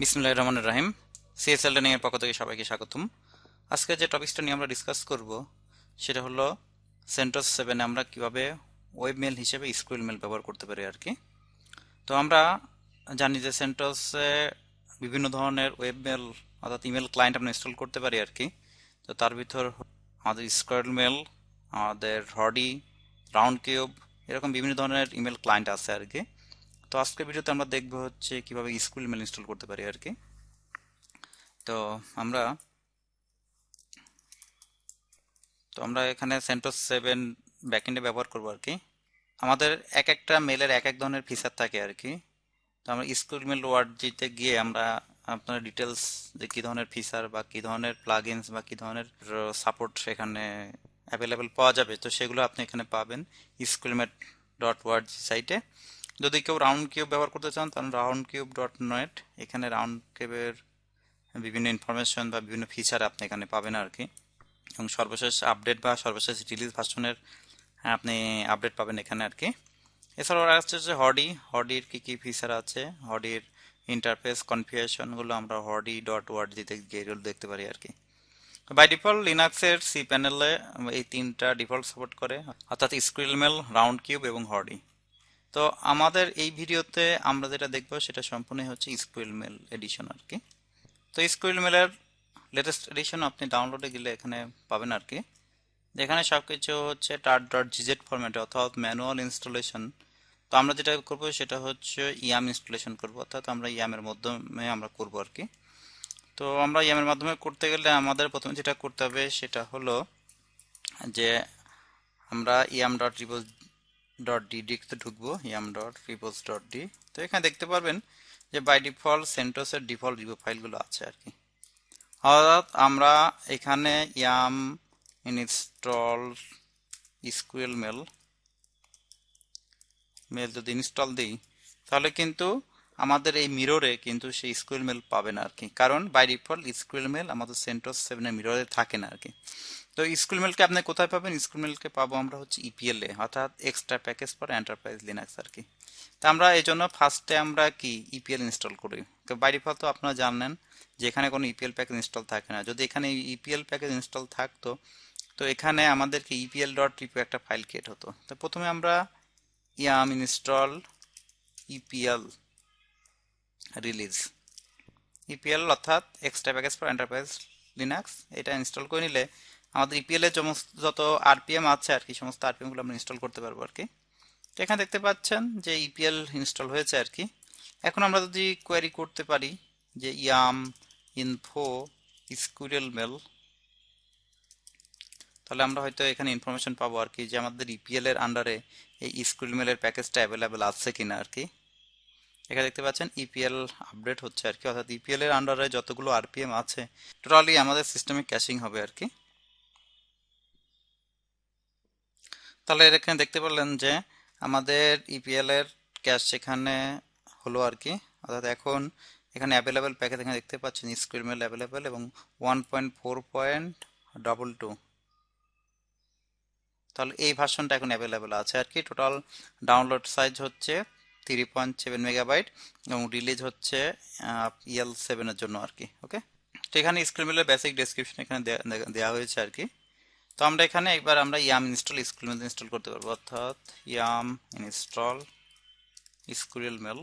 বিসমুল্লাহ রহমান রাহিম। CSL training এর পক্ষ থেকে সবাইকে স্বাগতম। আজকে যে টপিকসটা নিয়ে আমরা ডিসকাস করব, সেটা হলো সেন্টোস সেভেনে আমরা কীভাবে ওয়েব মেল হিসেবে স্কুইল মেল ব্যবহার করতে পারি আর কি। তো আমরা জানি যে সেন্টোসে বিভিন্ন ধরনের ওয়েব মেল অর্থাৎ ইমেল ক্লায়েন্ট আমরা ইনস্টল করতে পারি আর কি। তো তার ভিতর আমাদের স্কোয়ার মেল আমাদের হডি রাউন্ড কিউব এরকম বিভিন্ন ধরনের ইমেল ক্লায়েন্ট আছে আর কি। তো আজকে ভিডিওতে আমরা দেখব হচ্ছে কীভাবে স্কুল মেল ইনস্টল করতে পারি আর কি। তো আমরা তো আমরা এখানে সেন্টোস সেভেন ব্যাকএন্ডে ব্যবহার করব আর কি। আমাদের এক একটা মেলের এক এক ধরনের ফিচার থাকে আর কি। তো আমরা স্কুল মেল ওয়ার্ড জিতে গিয়ে আমরা আপনার ডিটেলস যে কী ধরনের ফিচার বা কী ধরনের প্লাগইনস বা কী ধরনের সাপোর্ট সেখানে অ্যাভেলেবেল পাওয়া যাবে, তো সেগুলো আপনি এখানে পাবেন স্কুলমেট ডট ওয়ার্ড সাইটে। যদি কেউ রাউন্ড কিউব ব্যবহার করতে চান, তাহলে রাউন্ড কিউব ডট নেট এখানে রাউন্ড কিউবের বিভিন্ন ইনফরমেশন বা বিভিন্ন ফিচার আপনি এখানে পাবেন আর কি। এবং সর্বশেষ আপডেট বা সর্বশেষ রিলিজ ভার্সনের আপনি আপডেট পাবেন এখানে আর কি। এছাড়াও আসছে যে হডি হডির কী কী ফিচার আছে? হডির ইন্টারফেস কনফিগারেশনগুলো আমরা হডি ডট ওয়ার্ড দিতে গিয়ে দেখতে পারি আর কি। বাই ডিফল্ট লিনাক্সের সি প্যানেলে এই তিনটা ডিফল্ট সাপোর্ট করে, অর্থাৎ স্ক্রিলমেল রাউন্ড কিউব এবং হডি তো আমাদের এই ভিডিওতে আমরা যেটা দেখব সেটা সম্পূর্ণ হচ্ছে স্কুইল মেল এডিশন আর কি তো স্কুইল মেলের লেটেস্ট এডিশন আপনি ডাউনলোডে গেলে এখানে পাবেন আর কি যেখানে সব কিছু হচ্ছে টার ডট জিজেড ফরম্যাটে অর্থাৎ ম্যানুয়াল ইনস্টলেশন তো আমরা যেটা করব সেটা হচ্ছে ইয়াম ইনস্টলেশন করব, অর্থাৎ আমরা ইয়ামের মাধ্যমে আমরা করব আর কি তো আমরা ইয়ামের মাধ্যমে করতে গেলে আমাদের প্রথমে যেটা করতে হবে সেটা হলো যে আমরা yum dot repos dot D ডিতে ঢুকবো yum dot repos dot D তো এখানে দেখতে পারবেন যে বাই ডিফল্ট সেন্টোসের ডিফল্ট রিপো ফাইলগুলো আছে আর কি। অর্থাৎ আমরা এখানে ইয়াম ইনস্টল স্কুয়েল মেল মেল যদি ইনস্টল দিই, তাহলে কিন্তু আমাদের এই মিররে কিন্তু সেই স্কুয়েল মেল পাবে না আর কি। কারণ বাই ডিফল্ট স্কুয়েল মেল আমাদের সেন্টোস সেভেনের মিররে থাকে না আর কি। তো স্কুল মেলকে আপনি কোথায় পাবেন? স্কুল মেলকে পাবো আমরা হচ্ছে ইপিএল এ, অর্থাৎ extra package for enterprise Linux আর কি। তো আমরা এই জন্য ফার্স্টে আমরা কি ইপিএল ইনস্টল করি? বাই ডিফল্ট তো আপনারা জানেন যে এখানে কোনো ইপিএল প্যাকেজ ইনস্টল থাকে না। যদি এখানে ইপিএল প্যাকেজ ইনস্টল থাকতো, তো এখানে আমাদেরকে ইপিএল ডট রিপো একটা ফাইল ক্রিয়েট হতো। তো প্রথমে আমরা yum install EPEL release EPEL অর্থাৎ extra package for enterprise Linux এটা ইনস্টল করে নিলে আমাদের ইপিএল এর যত আরপিএম আছে আর কি, সমস্ত আরপিএমগুলো আমরা ইনস্টল করতে পারব আর কি। তো এখানে দেখতে পাচ্ছেন যে ইপিএল ইনস্টল হয়েছে আর কি। এখন আমরা যদি কোয়ারি করতে পারি যে ইয়াম ইনফো স্কুরিয়াল মেল তাহলে আমরা হয়তো এখানে ইনফরমেশন পাবো আর কি যে আমাদের ইপিএল এর আন্ডারে এই স্কুরিয়াল মেলের প্যাকেজটা অ্যাভেলেবেল আছে কিনা আর কি। এখানে দেখতে পাচ্ছেন ইপিএল আপডেট হচ্ছে আর কি, অর্থাৎ ইপিএল এর আন্ডারে যতগুলো আরপিএম আছে টোটালি আমাদের সিস্টেমে ক্যাশিং হবে আর কি। তাহলে এখানে দেখতে পারলেন যে আমাদের ইপিএল এর ক্যাশ সেখানে হলো আর কি। অর্থাৎ এখন এখানে অ্যাভেলেবেল প্যাকেজ এখানে দেখতে পাচ্ছেন স্ক্রিমেল অ্যাভেলেবেল এবং one point four point double two তাহলে এই ভার্সনটা এখন অ্যাভেলেবেল আছে আর কি। টোটাল ডাউনলোড সাইজ হচ্ছে থ্রি পয়েন্ট সেভেন মেগাবাইট এবং রিলিজ হচ্ছে ইএল সেভেনের জন্য আর কি ওকে তো এখানে স্ক্রিমেলের বেসিক ডেসক্রিপশন এখানে দেওয়া হয়েছে আর কি। তো আমরা এখানে একবার আমরা yum install school mail install করতে পারব। অর্থাৎ ইয়াম ইনস্টল স্কুরিয়াল মেল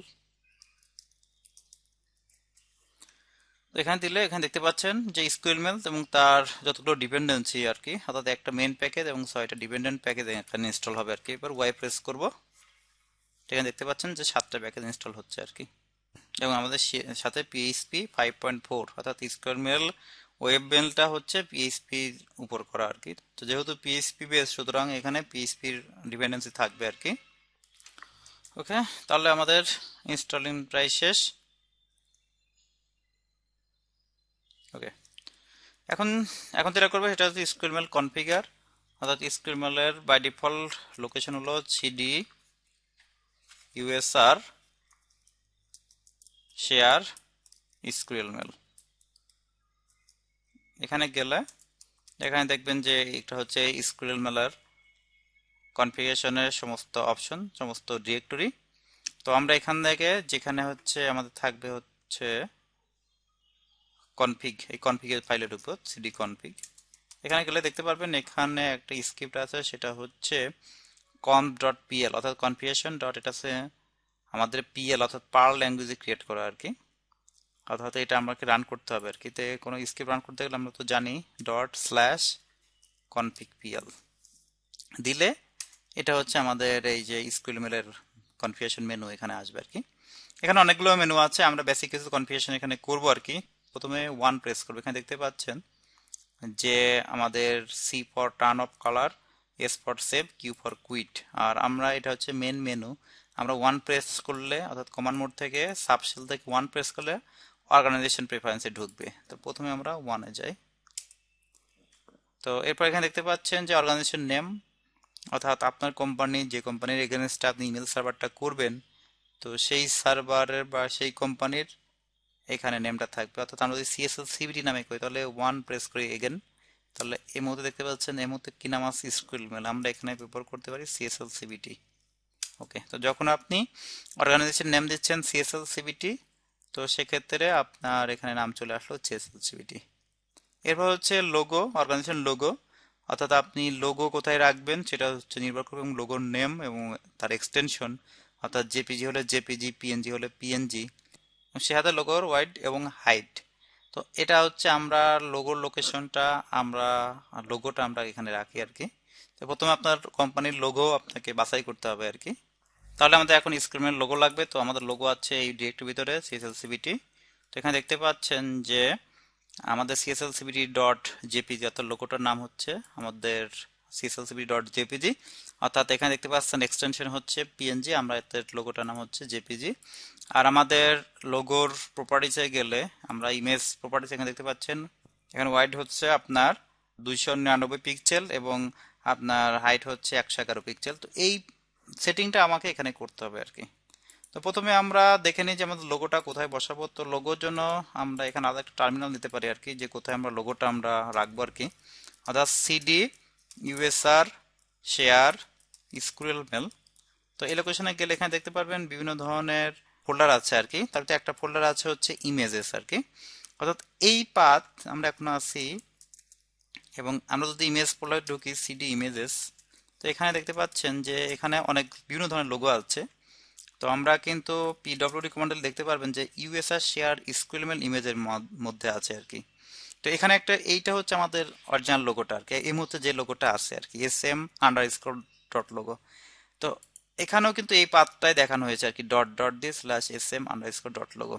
এখানে দিলে, এখানে দেখতে পাচ্ছেন যে স্কুইল মেল এবং তার যতগুলো ডিপেন্ডেন্সি আর কি, অর্থাৎ একটা মেন প্যাকেজ এবং ছয়টা ডিপেন্ডেন্ট প্যাকেজ এখানে ইনস্টল হবে আর কি। এবার ওয়াই প্রেস করব। এখানে দেখতে পাচ্ছেন যে সাতটা প্যাকেজ ইনস্টল হচ্ছে আর কি। এবং আমাদের সাথে পিএইচপি ফাইভ পয়েন্ট ফোর অর্থাৎ স্কোয়ার মেল ওয়েব মেলটা হচ্ছে পিএইচপির উপর করা আর কি। তো যেহেতু পিএইচপি বেস সুতরাং এখানে পিএইচপির ডিপেন্ডেন্সি থাকবে আর কি। ওকে তাহলে আমাদের ইনস্টলিং প্রায় শেষ। ওকে এখন এখন যেটা করব সেটা হচ্ছে স্কুইল মেল কনফিগার অর্থাৎ স্কুইল মেলের বাই ডিফল্ট লোকেশন হলো CD USR share SquirrelMail এখানে গেলে এখানে দেখবেন যে এটা হচ্ছে স্কুইল মেলার কনফিগারেশনের সমস্ত অপশন, সমস্ত ডিরেক্টরি তো আমরা এখান থেকে যেখানে হচ্ছে আমাদের থাকবে হচ্ছে কনফিগ এই কনফিগের ফাইলে উপর সিডি কনফিগ এখানে গেলে দেখতে পারবেন এখানে একটা স্ক্রিপ্ট আছে, সেটা হচ্ছে কম ডট পিএল অর্থাৎ কনফিগেশন ডট এটা আমাদের পিএল অর্থাৎ পার্ল ল্যাঙ্গুয়েজে ক্রিয়েট করা আর কি। অর্থাৎ এটা আমাকে রান করতে হবে আর কি তো কোনো স্ক্রিপ্ট রান করতে গেলে আমরা তো জানি ডট স্ল্যাশ কনফিগ পিএল দিলে এটা হচ্ছে আমাদের এই যে স্কুল মেলের কনফিগেশন মেনু এখানে আসবে আর কি এখানে অনেকগুলো মেনু আছে, আমরা বেসিক কিছু কনফিগেশন এখানে করব আর কি প্রথমে ওয়ান প্রেস করব। এখানে দেখতে পাচ্ছেন যে আমাদের C for turn off colour S for save Q for quit আর আমরা এটা হচ্ছে মেন মেনু আমরা ওয়ান প্রেস করলে, অর্থাৎ কমান্ড মোড থেকে সাবশেল থেকে ওয়ান প্রেস করলে অর্গানাইজেশন প্রেফারেন্সে ঢুকবে। তো প্রথমে আমরা ওয়ানে যাই। তো এরপর এখানে দেখতে পাচ্ছেন যে অর্গানাইজেশন নেম অর্থাৎ আপনার কোম্পানি যে কোম্পানির এগেনস্টে আপনি ইমেল সার্ভারটা করবেন, তো সেই সার্ভারের বা সেই কোম্পানির এখানে নেমটা থাকবে। অর্থাৎ আমরা যদি সিএসএল সিবিটি নামে করি, তাহলে ওয়ান প্রেস করি এগেন তাহলে এই মুহূর্তে দেখতে পাচ্ছেন এই মুহূর্তে কি নাম আছে? স্কুল মেল আমরা এখানে ব্যবহার করতে পারি সিএসএল সিবিটি ওকে তো যখন আপনি অর্গানাইজেশন নেম দিচ্ছেন সিএসএল সিবিটি তো সেক্ষেত্রে আপনার এখানে নাম চলে আসলো সিএসএল সিবিটি এরপর হচ্ছে লোগো অর্গানাইজেশন লোগো অর্থাৎ আপনি লোগো কোথায় রাখবেন সেটা হচ্ছে নির্ভর করবে এবং লোগোর নেম এবং তার এক্সটেনশন অর্থাৎ জেপিজি হলে জেপিজি পিএনজি হলে পিএনজি সে হাতে লোগোর ওয়াইড এবং হাইট তো এটা হচ্ছে আমরা লোগোর লোকেশনটা আমরা লোগোটা আমরা এখানে রাখি আর কি। তো প্রথমে আপনার কোম্পানির লোগো আপনাকে বাছাই করতে হবে আর কি। তাহলে আমাদের এখন স্ক্রিনের লোগো লাগবে, তো আমাদের লোগো আছে এই ডিরেক্টর ভিতরে সিএসএলসিবিটি তো এখানে দেখতে পাচ্ছেন যে আমাদের সিএসএলসিবিটি ডট জেপিজি অর্থাৎ লোগোটার নাম হচ্ছে আমাদের সিএসএলসিবিটি ডট জেপিজি অর্থাৎ এখানে দেখতে পাচ্ছেন এক্সটেনশন হচ্ছে পিএনজি আমরা এর লোগোটার নাম হচ্ছে জেপিজি আর আমাদের লোগোর প্রপার্টিসে গেলে আমরা ইমেজ প্রপার্টিস এখানে দেখতে পাচ্ছেন, এখানে ওয়াইড হচ্ছে আপনার দুইশো নিরানব্বই পিক্সেল এবং আপনার হাইট হচ্ছে একশো এগারো পিক্সেল তো এই সেটিংটা আমাকে এখানে করতে হবে আর কি তো প্রথমে আমরা দেখে নিই যে আমাদের লোগোটা কোথায় বসাবো। তো লোগোর জন্য আমরা এখানে আলাদা একটা টার্মিনাল নিতে পারি আর কি যে কোথায় আমরা লোগোটা আমরা রাখব আর কি অর্থাৎ CD USR share squirrel mail তো এই লোকেশনে গেলে এখানে দেখতে পারবেন বিভিন্ন ধরনের ফোল্ডার আছে আর কি তার একটা ফোল্ডার আছে হচ্ছে ইমেজেস আর কি অর্থাৎ এই পাথ আমরা এখন আছি, এবং আমরা যদি ইমেজ ফোল্ডারে ঢুকি সিডি ইমেজেস তো এখানে দেখতে পাচ্ছেন যে এখানে অনেক বিভিন্ন ধরনের লোগো আছে। তো আমরা কিন্তু পিডব্লিউডি কমান্ডে দেখতে পারবেন যে ইউএসআর শেয়ার স্কুলমেল ইমেজের মধ্যে আছে আর কি। তো এখানে একটা, এইটা হচ্ছে আমাদের অরিজিনাল লোগোটা আর কি। এই মুহূর্তে যে লোগোটা আছে আর কি S M underscore dot logo তো এখানেও কিন্তু এই পাতটাই দেখানো হয়েছে আর কি ডট ডট দিয়ে slash S M underscore dot logo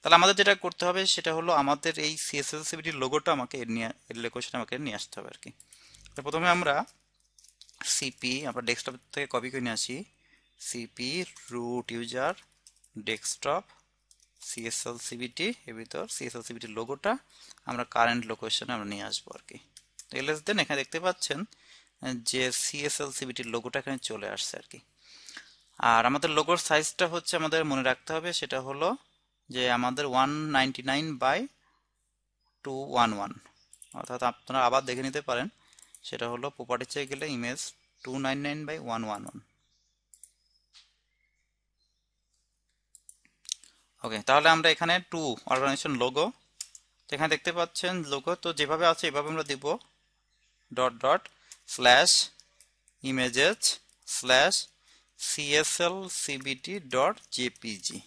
তাহলে আমাদের যেটা করতে হবে সেটা হলো আমাদের এই সিএসএল সিবিটির লোগোটা আমাকে নিয়ে, এর লোকেশনে আমাকে নিয়ে আসতে হবে আর কি। তো প্রথমে আমরা সিপি আমরা ডেস্কটপ থেকে কপি করে নিয়ে আসি। CP root user desktop CSL CBT এর ভিতর সিএসএল সিবিটির লোগোটা আমরা কারেন্ট লোকেশনে আমরা নিয়ে আসব আর কি। তো এলএস দেন এখানে দেখতে পাচ্ছেন যে সিএসএল সিবিটির লোগোটা এখানে চলে আসছে আর কি। আর আমাদের লোগোর সাইজটা হচ্ছে আমাদের মনে রাখতে হবে, সেটা হলো যে আমাদের one ninety nine by two one one অর্থাৎ আপনারা আবার দেখে নিতে পারেন, সেটা হলো প্রপার্টিসে গেলে image two nine nine by one one one okay তাহলে আমরা এখানে টু অর্গানাইজেশন লোগো এখানে দেখতে পাচ্ছেন লোগো তো যেভাবে আছে এভাবে আমরা দিব dot dot slash images slash CSL CBT dot JPG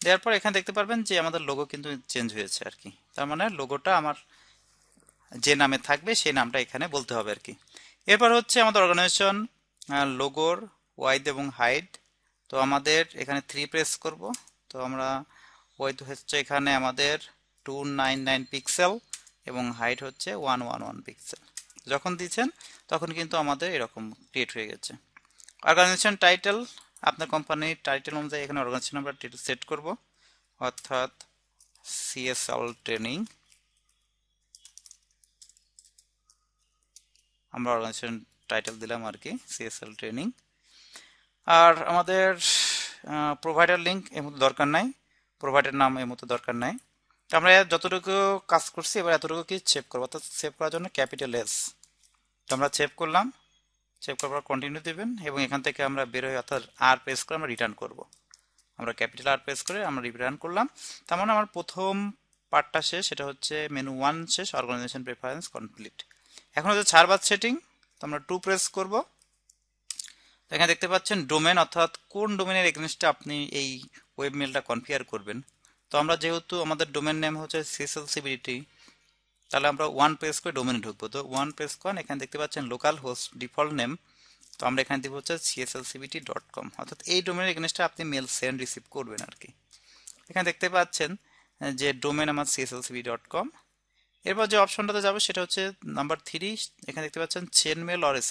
দেওয়ার পর এখানে দেখতে পারবেন যে আমাদের লোগো কিন্তু চেঞ্জ হয়েছে আর কি। তার মানে লোগোটা আমার যে নামে থাকবে সেই নামটা এখানে বলতে হবে আর কি। এরপর হচ্ছে আমাদের অর্গানাইজেশন লোগোর ওয়াইড এবং হাইট তো আমাদের এখানে থ্রি প্রেস করব। তো আমরা ওয়াইড হচ্ছে এখানে আমাদের টু নাইন নাইন পিক্সেল এবং হাইট হচ্ছে ওয়ান ওয়ান ওয়ান পিক্সেল যখন দিচ্ছেন, তখন কিন্তু আমাদের এরকম ক্রিয়েট হয়ে গেছে। অর্গানাইজেশন টাইটেল আপনার কোম্পানির টাইটেল অনুযায়ী এখানে অর্গানাইজেশন আমরা সেট করব। অর্থাৎ সিএসএল ট্রেনিং আমরা অর্গানাইজেশন টাইটেল দিলাম আর কি সিএসএল ট্রেনিং আর আমাদের প্রোভাইডার লিঙ্ক এর মধ্যে দরকার নাই প্রোভাইডার নাম এর মধ্যে দরকার নাই। তো আমরা যতটুকু কাজ করছি, এবার এতটুকু কি সেভ করব? অর্থাৎ সেভ করার জন্য ক্যাপিটাল এস তো আমরা সেভ করলাম সেভ করার পর কন্টিনিউ দেবেন এবং এখান থেকে আমরা বের হয়ে অর্থাৎ আর প্রেস করে আমরা রিটার্ন করব। আমরা ক্যাপিটাল আর প্রেস করে আমরা রিটার্ন করলাম। তার মানে আমার প্রথম পার্টটা শেষ, সেটা হচ্ছে মেনু ওয়ান শেষ অর্গানাইজেশন প্রেফারেন্স কমপ্লিট এখন হচ্ছে ছাড়বাদ সেটিং তো আমরা টু প্রেস করব। এখানে দেখতে পাচ্ছেন ডোমেন অর্থাৎ কোন ডোমেনের এগেনস্টে আপনি এই ওয়েব মেলটা কনফিগার করবেন। তো আমরা যেহেতু আমাদের ডোমেন নেম হচ্ছে সিএসএলসিবিলিটি তাহলে আমরা ওয়ান প্রেস করে ডোমেনে ঢুকবো। তো ওয়ান প্রেস করেন, এখানে দেখতে পাচ্ছেন লোকাল হোস্ট ডিফল্ট নেম তো আমরা এখানে দিব হচ্ছে সিএসএলসিবিটি ডট কম অর্থাৎ এই ডোমেনের এগেনস্টে আপনি মেল সেন্ড রিসিভ করবেন আর কি এখানে দেখতে পাচ্ছেন যে ডোমেন আমার সিএসএলসিবি ডট কম এরপর যে অপশনটাতে যাবে সেটা হচ্ছে নাম্বার থ্রি এখানে দেখতে পাচ্ছেন চেন মেল অর এস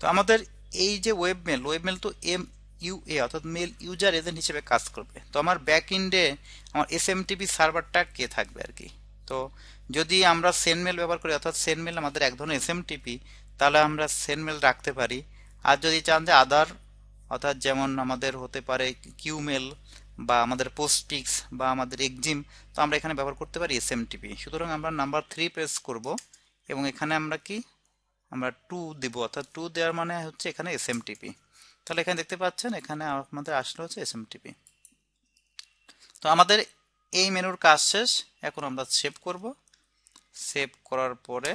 তো আমাদের এই যে ওয়েব মেল ওয়েব মেল তো এম ইউএ অর্থাৎ মেল ইউজার এজেন্ট হিসেবে কাজ করবে। তো আমার ব্যাক ইন্ডে আমার এস সার্ভারটা কে থাকবে আর কি? তো যদি আমরা সেন মেল ব্যবহার করি, অর্থাৎ সেন মেল আমাদের এক ধরনের এস তাহলে আমরা সেন মেল রাখতে পারি। আর যদি চান যে আদার অর্থাৎ যেমন আমাদের হতে পারে কিউ মেল বা আমাদের পোস্টপিক্স বা আমাদের এক্সিম তো আমরা এখানে ব্যবহার করতে পারি এস সুতরাং আমরা নাম্বার থ্রি প্রেস করব এবং এখানে আমরা কি? আমরা টু দিব। অর্থাৎ টু দেওয়ার মানে হচ্ছে এখানে এস তাহলে এখানে দেখতে পাচ্ছেন, এখানে আমাদের আসলে হচ্ছে এস তো আমাদের এই মেনুর কাজ শেষ। এখন আমরা সেভ করব। সেভ করার পরে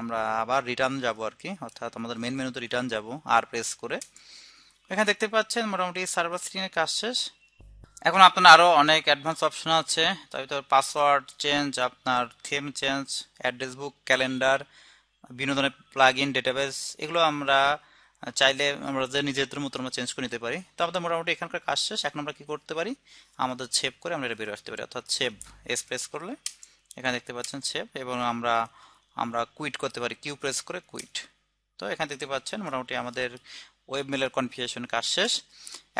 আমরা আবার রিটার্ন যাব আর কি। অর্থাৎ আমাদের মেন মেনুতে রিটার্ন যাব, আর প্রেস করে। এখানে দেখতে পাচ্ছেন, মোটামুটি সার্ভার স্ক্রিনের কাজ শেষ। এখন আপনার আরও অনেক অ্যাডভান্স অপশন আছে। তার ভিতর পাসওয়ার্ড চেঞ্জ আপনার theme change address book calendar বিনোদনের প্লাগ ইন ডেটাবেস এগুলো আমরা চাইলে আমরা যে নিজেদের মতো আমরা চেঞ্জ করে নিতে পারি। তো আমাদের মোটামুটি এখানকার কাজ শেষ। এখন আমরা কী করতে পারি? আমাদের সেভ করে আমরা এটা বেরো আসতে পারি। অর্থাৎ সেভ এস প্রেস করলে এখানে দেখতে পাচ্ছেন সেভ এবং আমরা আমরা কুইট করতে পারি। কিউ প্রেস করে কুইট তো এখানে দেখতে পাচ্ছেন মোটামুটি আমাদের ওয়েব মেলের কনফিগারেশন কাজ শেষ।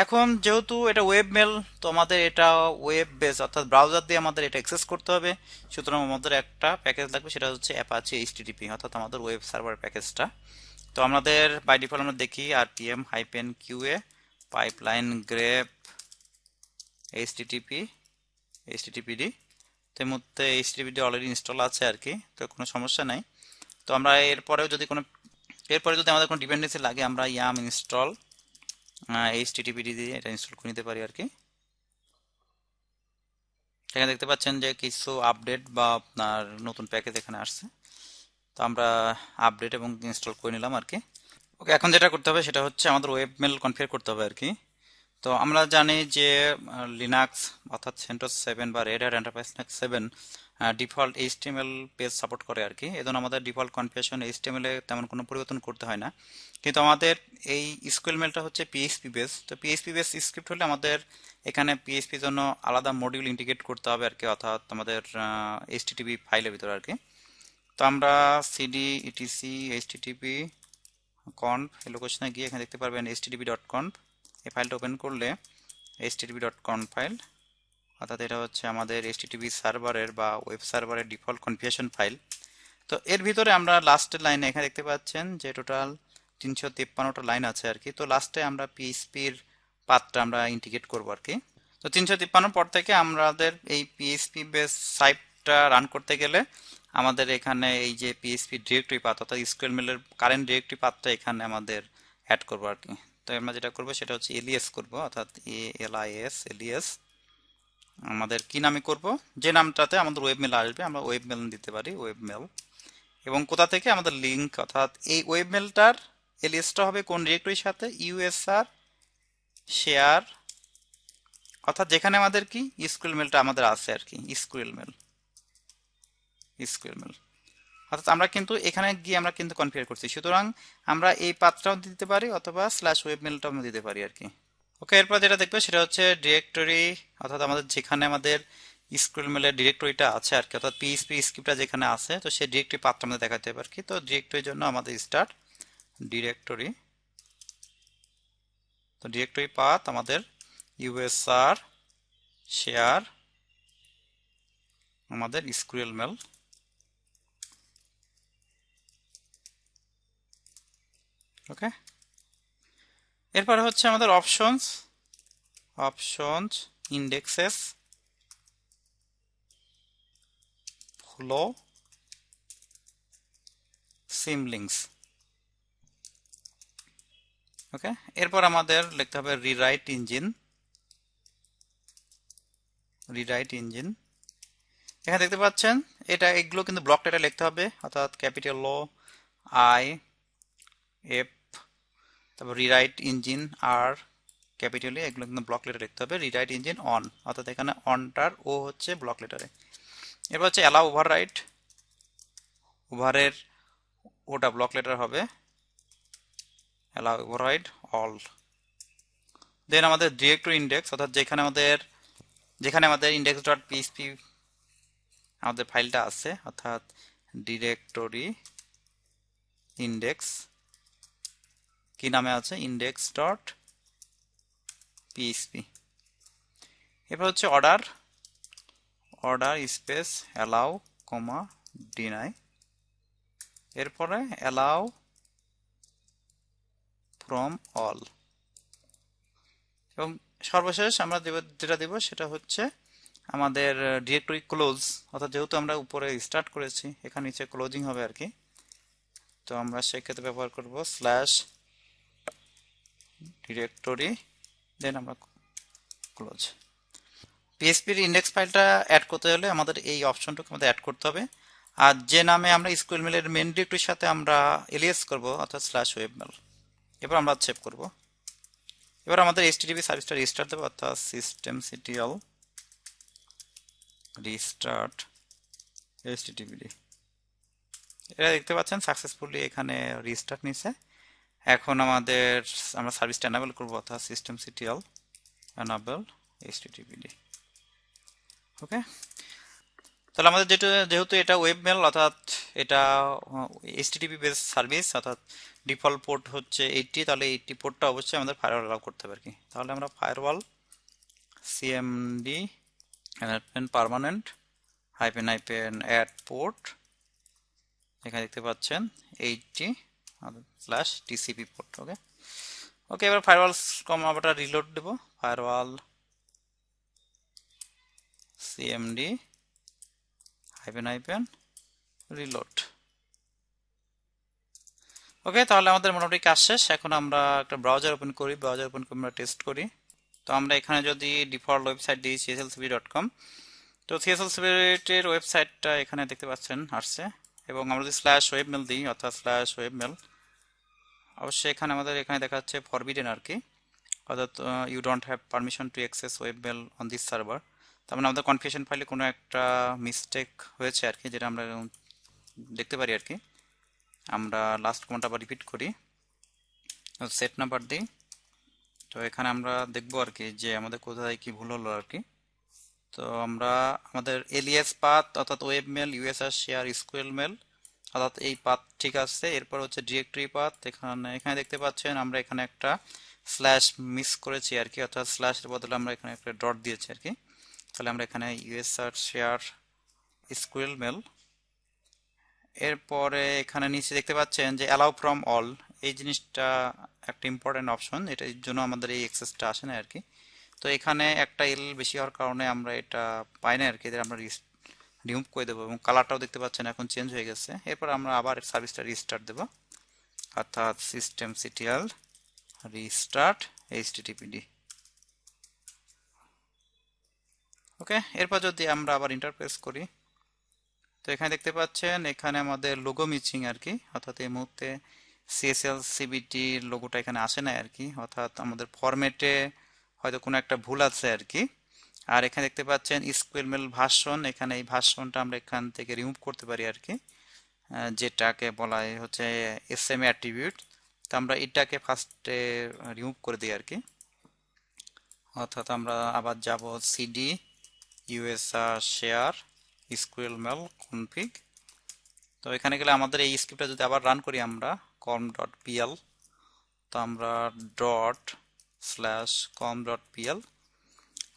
এখন যেহেতু এটা ওয়েব মেল তো আমাদের এটা ওয়েব বেস অর্থাৎ ব্রাউজার দিয়ে আমাদের এটা অ্যাক্সেস করতে হবে। সুতরাং আমাদের একটা প্যাকেজ লাগবে, সেটা হচ্ছে অ্যাপাচি এইচটিটিপি অর্থাৎ আমাদের ওয়েব সার্ভার প্যাকেজটা তো আমাদের বাই ডিফল্ট আমরা দেখি RPM hyphen QA pipeline grep HTTP HTTPD তো এর মধ্যে এইচটিটিপিডি অলরেডি ইনস্টল আছে আর কি, তো কোনো সমস্যা নাই। তো আমরা এরপরেও যদি কোনো এরপরে যদি আমাদের কোনো ডিপেন্ডেন্সি লাগে, আমরা ইয়াম ইনস্টল এইচটিটিপিডি দিয়ে এটা ইনস্টল করে নিতে পারি আর কি এখানে দেখতে পাচ্ছেন যে কিছু আপডেট বা আপনার নতুন প্যাকেজ এখানে আসছে। তো আমরা আপডেট এবং ইনস্টল করে নিলাম আর কি ওকে এখন যেটা করতে হবে সেটা হচ্ছে আমাদের ওয়েব মেল কনফিগার করতে হবে আর কি তো আমরা জানি যে লিনাক্স অর্থাৎ সেন্টোস সেভেন বা Red Hat Enterprise seven default HTML page support করে আর কি। এজন্য আমাদের ডিফল্ট কনফিগারেশন এইচটিএমএল এ তেমন কোনো পরিবর্তন করতে হয় না। কিন্তু আমাদের এই স্কুয়েল মেলটা হচ্ছে পিএইচপি বেস তো পিএইচপি বেস স্ক্রিপ্ট হলে আমাদের এখানে পিএইচপির জন্য আলাদা মডিউল ইন্টিগ্রেট করতে হবে আর কি, অর্থাৎ আমাদের এইচটিটিপি ফাইলের ভিতরে আর কি। তো আমরা সিডি ইটিসি এইচটিটিপি কনফ এই লোকেশনে গিয়ে এখানে দেখতে পারবেন এইচটিটিপি ডট কনফ এই ফাইলটা ওপেন করলে এইচটিটিপি ডট কনফ ফাইল অর্থাৎ এটা হচ্ছে আমাদের এইচটিটিপি সার্ভারের বা ওয়েব সার্ভারের ডিফল্ট কনফিগারেশন ফাইল তো এর ভিতরে আমরা লাস্টের লাইনে এখানে দেখতে পাচ্ছেন যে টোটাল তিনশো তিপ্পান্নটা লাইন আছে আর কি। তো লাস্টে আমরা পিএইচপির পাথটা আমরা ইন্টিগ্রেট করব আর কি। তো তিনশো তিপ্পান্ন পর থেকে আমাদের এই পিএইচপি বেস সাইটটা রান করতে গেলে আমাদের এখানে এই যে পিএইচপি ডিরেক্টরি পাথ অর্থাৎ স্কুয়েল মিলের কারেন্ট ডিরেক্টরি পাথটা এখানে আমাদের অ্যাড করব আর কি। তো আমরা যেটা করব সেটা হচ্ছে এলিএস করব, অর্থাৎ এ এল আই এস এলিএস আমাদের কি নামে করব? যে নামটাতে আমাদের ওয়েব মেল আসবে, আমরা ওয়েব মেল দিতে পারি ওয়েব মেল এবং কোথা থেকে? আমাদের লিঙ্ক অর্থাৎ এই ওয়েব মেলটার এলিএসটা হবে কোন ডিরেক্টরির সাথে? ইউএসআর শেয়ার অর্থাৎ যেখানে আমাদের কি? স্কুল মেলটা আমাদের আছে আর কি স্কুল মেল স্কুল মেল অর্থাৎ আমরা কিন্তু এখানে গিয়ে আমরা কিন্তু কনফিগার করছি। সুতরাং আমরা এই পাত্রটাও দিতে পারি, অথবা স্ল্যাশ ওয়েব মেলটাও দিতে পারি আর কি। ওকে, এরপর যেটা দেখবে সেটা হচ্ছে ডিরেক্টরি অর্থাৎ আমাদের যেখানে আমাদের স্কুল মেলের ডিরেক্টরিটা আছে আর কি, অর্থাৎ পিএসপি স্ক্রিপ্টটা যেখানে আছে, তো সেই ডিরেক্টরি পাথটা আমাদের দেখাতে হবে আর কি। তো ডিরেক্টরির জন্য আমাদের স্টার্ট ডিরেক্টরি তো ডিরেক্টরি পাথ আমাদের ইউএসআর শেয়ার আমাদের স্কুয়েল মেল ওকে? এরপরে হচ্ছে আমাদের options options indexes follow symlinks okay এরপর আমাদের লিখতে হবে রিরাইট ইঞ্জিন রিরাইট ইঞ্জিন এখানে দেখতে পাচ্ছেন, এটা এগুলো কিন্তু ব্লক লেটার লিখতে হবে, অর্থাৎ ক্যাপিটাল ও আই এফ তারপর রিরাইট ইঞ্জিন আর ক্যাপিটালি এগুলো কিন্তু ব্লক লেটার লিখতে হবে। রিরাইট ইঞ্জিন অন অর্থাৎ এখানে অনটার ও হচ্ছে ব্লক লেটারে এরপর হচ্ছে অ্যালাউ ওভার রাইট ওভারের ওটা ব্লক লেটার হবে। Allow override all then আমাদের ডিরেক্টরি ইন্ডেক্স অর্থাৎ যেখানে আমাদের যেখানে আমাদের ইন্ডেক্স ডট পিএসপি আমাদের ফাইলটা আছে, অর্থাৎ ডিরেক্টরি ইন্ডেক্স কি নামে আছে? ইন্ডেক্স ডট পিএসপি এরপর হচ্ছে order order space allow comma deny এরপরে অ্যালাউ ফ্রম অল এবং সর্বশেষ আমরা যেটা দেব সেটা হচ্ছে আমাদের ডিরেক্টরি ক্লোজ অর্থাৎ যেহেতু আমরা উপরে স্টার্ট করেছি, এখানে নিচে ক্লোজিং হবে আর কি। তো আমরা সেক্ষেত্রে ব্যবহার করব স্ল্যাশ ডিরেক্টরি দেন আমরা ক্লোজ পিএসপির ইন্ডেক্স ফাইলটা অ্যাড করতে হলে আমাদের এই অপশনটুকু আমাদের অ্যাড করতে হবে। আর যে নামে আমরা স্কুল মেলের মেন ডিরেক্টরির সাথে আমরা এলিয়াস করব, অর্থাৎ স্ল্যাশ ওয়েবমেল এবার আমরা সেভ করব। এবার আমাদের এইচটিটিপি সার্ভিসটা রিস্টার্ট দেবো, অর্থাৎ সিস্টেম সিটিএল রিস্টার্ট এইচটিটিপিডি এটা দেখতে পাচ্ছেন সাকসেসফুলি এখানে রিস্টার্ট নিছে। এখন আমাদের, আমরা সার্ভিসটা এনাবেল করব, অর্থাৎ system CTL enable HTTPD okay তাহলে আমাদের যেটা যেহেতু এটা ওয়েব মেল অর্থাৎ এটা এইচটিটিপি বেস সার্ভিস অর্থাৎ ডিফল্ট পোর্ট হচ্ছে এইটটি তাহলে এইটটি পোর্টটা অবশ্যই আমাদের ফায়ারওয়াল অ্যালাউ করতে হবে আর কি। তাহলে আমরা firewall CMD permanent hyphen hyphen add port এখানে দেখতে পাচ্ছেন eighty slash TCP port okay okay এবার ফায়ারওয়াল কম আবার রিলোড দেবো। Firewall CMD hyphen hyphen reload okay তাহলে আমাদের মোটামুটি কাজ শেষ। এখন আমরা একটা ব্রাউজার ওপেন করি। ব্রাউজার ওপেন করে আমরা টেস্ট করি। তো আমরা এখানে যদি ডিফল্ট ওয়েবসাইট দিই সিএসএলসিবি ডট কম তো সিএসএলসিবির ওয়েবসাইটটা এখানে দেখতে পাচ্ছেন, আসছে। এবং আমরা যদি স্ল্যাশ ওয়েব মেল দিই, অর্থাৎ স্ল্যাশ ওয়েব মেল অবশ্যই এখানে আমাদের, এখানে দেখা যাচ্ছে ফরবিডেন আর কি। অর্থাৎ you don't have permission to access web mail on this server তার মানে আমাদের কনফিউশন ফাইলে কোনো একটা মিস্টেক হয়েছে আর কি, যেটা আমরা দেখতে পারি আর কি। আমরা লাস্ট কোনটা আবার রিপিট করি। সেট নাম্বার দিই। তো এখানে আমরা দেখব আর কি যে আমাদের কোথায় কি ভুল হলো আর কি। তো আমরা আমাদের এলিএস পাথ অর্থাৎ web mail USR share squirrel mail অর্থাৎ এই পাথ ঠিক আছে, এরপর হচ্ছে ডিরেক্টরি পাথ এখানে এখানে দেখতে পাচ্ছেন আমরা এখানে একটা স্ল্যাশ মিস করেছি আর কি, অর্থাৎ স্ল্যাশের বদলে আমরা এখানে একটা ডট দিয়েছি আর কি। তাহলে আমরা এখানে ইউএসআর শেয়ার স্কুয়েল মেল এরপরে এখানে নিচে দেখতে পাচ্ছেন যে অ্যালাউ ফ্রম অল এই জিনিসটা একটা ইম্পর্টেন্ট অপশন এটার জন্য আমাদের এই এক্সেসটা আসে না আর কি। তো এখানে একটা এল বেশি হওয়ার কারণে আমরা এটা পাই না আর কি, এদের আমরা রিমুভ করে দেবো এবং কালারটাও দেখতে পাচ্ছেন, এখন চেঞ্জ হয়ে গেছে। এরপর আমরা আবার সার্ভিসটা রিস্টার্ট দেবো। অর্থাৎ system CTL restart HTTPD okay এরপর যদি আমরা আবার ইন্টারপ্রেস করি, তো এখানে দেখতে পাচ্ছেন, এখানে আমাদের লোগো মিচিং আর কি অর্থাৎ এই মুহূর্তে সিএসএল সিবিটি লোগোটা এখানে আসে না আর কি অর্থাৎ আমাদের ফরম্যাটে হয়তো কোনো একটা ভুল আছে আর কি আর এখানে দেখতে পাচ্ছেন স্কুয়েল মেল ভাষণ এখানে এই ভাষণটা আমরা এখান থেকে রিমুভ করতে পারি আর কি যেটাকে বলা হচ্ছে এস এম অ্যাট্রিবিউট তো আমরা এটাকে ফার্স্টে রিমুভ করে দিই আর কি অর্থাৎ আমরা আবার যাব CD USR share squirrel mail config তো এখানে গেলে আমাদের এই স্ক্রিপ্টটা যদি আবার রান করি আমরা কম ডট পিএল তো আমরা dot slash com dot PL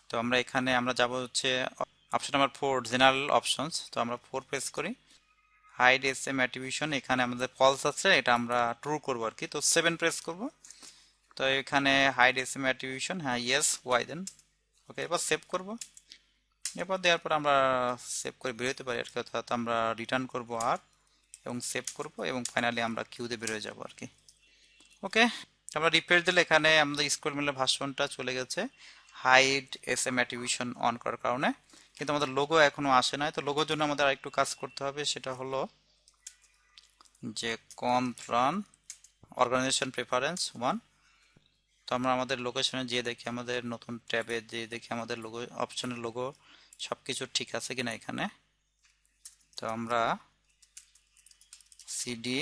তো আমরা এখানে, আমরা যাব হচ্ছে option number four general options তো আমরা ফোর প্রেস করি। হাইড এস এম অ্যাট্রিবিউশন এখানে আমাদের ফলস আছে, এটা আমরা ট্রু করব আর কি। তো সেভেন প্রেস করব। তো এখানে হাইড এস এম অ্যাট্রিবিউশন হ্যাঁ ইয়েস ওয়াই দেন ওকে এবার সেভ করব। এরপর দেওয়ার পর আমরা সেভ করে বেরোতে পারি আর কি, অর্থাৎ আমরা রিটার্ন করব আর, এবং সেভ করব, এবং ফাইনালি আমরা কিউতে বেরোয় যাব আর কি। ওকে আমরা রিপেয়ার দিলে এখানে আমাদের স্কুল মেলের ভাষণটা চলে গেছে। Hide S M attribution on করার কারণে। কিন্তু আমাদের লোগো এখনও আসে নাই। তো লোগোর জন্য আমাদের আরেকটু কাজ করতে হবে। সেটা হলো যে কন্ট্রান অর্গানাইজেশন প্রেফারেন্স ওয়ান তো আমরা আমাদের লোকেশনে গিয়ে দেখি, আমাদের নতুন ট্যাবে যেয়ে দেখি আমাদের লোগো অপশনের লোগো সব কিছু ঠিক আছে কিনা এখানে। তো আমরা CD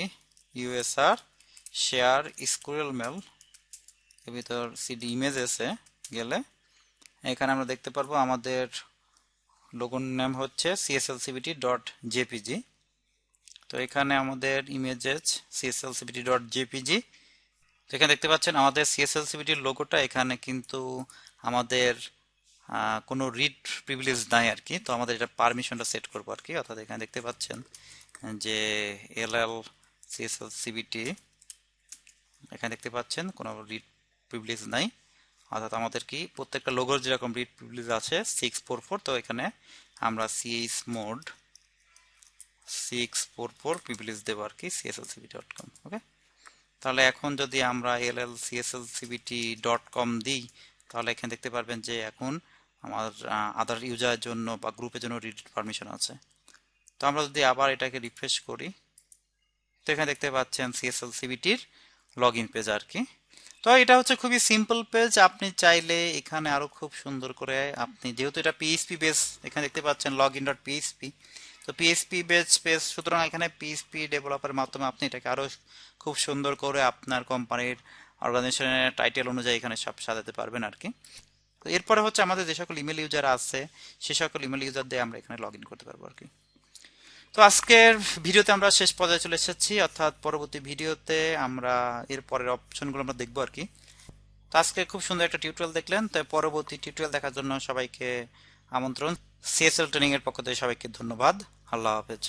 USR share squirrel mail এর ভিতর সিডি ইমেজেসে গেলে এখানে আমরা দেখতে পারব আমাদের লোগোর নাম হচ্ছে সিএসএলসিবিটি ডট জেপিজি তো এখানে আমাদের ইমেজেস সিএসএলসিবিটি ডট জেপিজি তো এখানে দেখতে পাচ্ছেন আমাদের সিএসএলসিবিটির লোগোটা এখানে কিন্তু আমাদের কোনো রিড প্রিভিলেজ নাই আর কি তো আমাদের এটা পারমিশনটা সেট করব আর কি অর্থাৎ এখানে দেখতে পাচ্ছেন যে এল এল সিএসএল সিবিটি এখানে দেখতে পাচ্ছেন কোনো রিড প্রিভিলেজ নাই। অর্থাৎ আমাদের কি প্রত্যেকটা লোগোর যেরকম রিড প্রিভিলেজ আছে সিক্স ফোর ফোর তো এখানে আমরা CH mod six four four privilege দেবো আর কি CSL CBT dot com okay তাহলে এখন যদি আমরা L L CSL CBT dot com দিই, তাহলে এখানে দেখতে পারবেন যে এখন আমার আদার ইউজারের জন্য বা গ্রুপের জন্য রিড পারমিশন আছে। তো আমরা যদি আবার এটাকে রিফ্রেশ করি, তো এখানে দেখতে পাচ্ছেন সিএসএল সিবিটির লগ ইন পেজ আর কি। তো এটা হচ্ছে খুবই সিম্পল পেজ আপনি চাইলে এখানে আরও খুব সুন্দর করে আপনি যেহেতু এটা পিএইচপি বেস এখানে দেখতে পাচ্ছেন লগ ইন ডট পিএইচপি তো পিএইচপি বেস পেজ সুতরাং এখানে পিএইচপি ডেভেলপারের মাধ্যমে আপনি এটাকে আরও খুব সুন্দর করে আপনার কোম্পানির অর্গানাইজেশনের টাইটেল অনুযায়ী এখানে সব সাজাতে পারবেন আর কি। তো এরপরে হচ্ছে আমাদের যে সকল ইমেল ইউজার আছে, সে সকল ইমেল ইউজার দিয়ে আমরা এখানে লগ ইন করতে পারব আর কি। তো আজকের ভিডিওতে আমরা শেষ পর্যায়ে চলে এসেছি, অর্থাৎ পরবর্তী ভিডিওতে আমরা এর পরের অপশনগুলো আমরা দেখব আর কি। তো আজকে খুব সুন্দর একটা টিউটোরিয়াল দেখলেন তো পরবর্তী টিউটোরিয়াল দেখার জন্য সবাইকে আমন্ত্রণ। সিএসএল ট্রেনিংয়ের পক্ষ থেকে সবাইকে ধন্যবাদ। আল্লাহ হাফেজ।